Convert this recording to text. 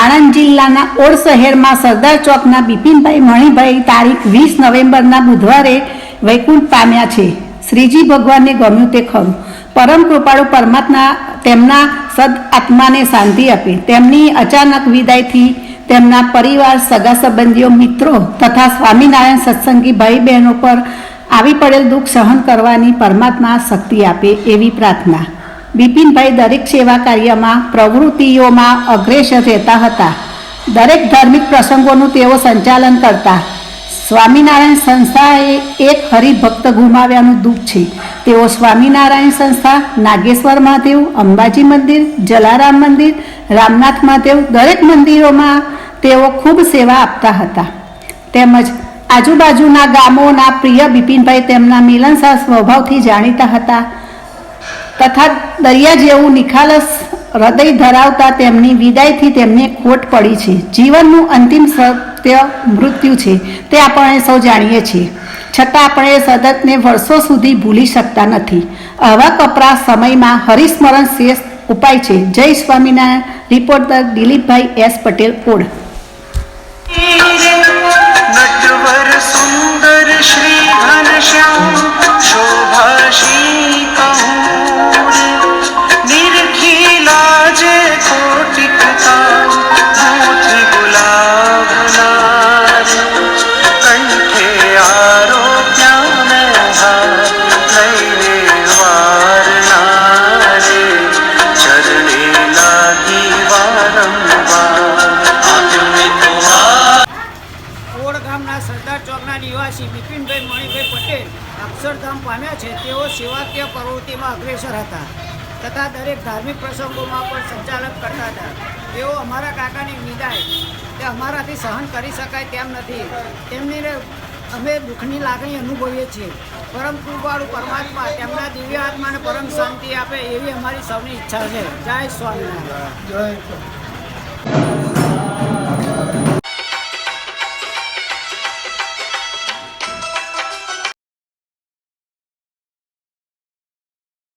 આણંદ જિલ્લાના ઓડ શહેરમાં સરદાર ચોકના બિપિનભાઈ મણિભાઈ તારીખ વીસ નવેમ્બરના બુધવારે વૈકુંઠ પામ્યા છે. શ્રીજી ભગવાનને ગમ્યું તે ખરું. પરમ કૃપાળુ પરમાત્મા તેમના સદ આત્માને શાંતિ આપે. તેમની અચાનક વિદાયથી તેમના પરિવાર, સગા સંબંધીઓ, મિત્રો તથા સ્વામિનારાયણ સત્સંગી ભાઈ બહેનો પર આવી પડેલ દુઃખ સહન કરવાની પરમાત્મા શક્તિ આપે એવી પ્રાર્થના. બિપિનભાઈ દરેક સેવા કાર્યમાં, પ્રવૃત્તિઓમાં અગ્રેસર રહેતા હતા. દરેક ધાર્મિક પ્રસંગોનું તેઓ સંચાલન કરતા. સ્વામિનારાયણ સંસ્થાએ એક હરિભક્ત ગુમાવ્યાનું દુઃખ છે. તેઓ સ્વામિનારાયણ સંસ્થા, નાગેશ્વર મહાદેવ, અંબાજી મંદિર, જલારામ મંદિર, રામનાથ મહાદેવ દરેક મંદિરોમાં તેઓ ખૂબ સેવા આપતા હતા. તેમજ આજુબાજુના ગામોના પ્રિય બિપિનભાઈ તેમના મિલનસાર સ્વભાવથી જાણીતા હતા. તથા દરિયા જેવું નિખાલસ હૃદય ધરાવતા તેમની વિદાયથી તેમને ખોટ પડી છે. જીવનનું અંતિમ સત્ય મૃત્યુ છે. તે આપણે સૌ જાણીએ છીએ. છતાં આપણે સદતને વર્ષો સુધી ભૂલી શકતા નથી. આવા કપરા સમયમાં હરિસ્મરણ શ્રેષ્ઠ ઉપાય છે. જય Swaminarayan. Reporter Dilipbhai S Patel Od. નિવાસી બિપિનભાઈ મણિભાઈ પટેલ અક્ષરધામ પામ્યા છે. તેઓ સેવાકીય પ્રવૃત્તિમાં અગ્રેસર હતા તથા દરેક ધાર્મિક પ્રસંગોમાં પણ સંચાલન કરતા હતા. તેઓ અમારા કાકાની વિદાય તે અમારાથી સહન કરી શકાય તેમ નથી. તેમની અમે દુઃખની લાગણી અનુભવીએ છીએ. પરમ કૃપાળુ પરમાત્મા તેમના દિવ્ય આત્માને પરમ શાંતિ આપે એવી અમારી સૌની ઈચ્છા છે. જય સ્વામિનારાયણ.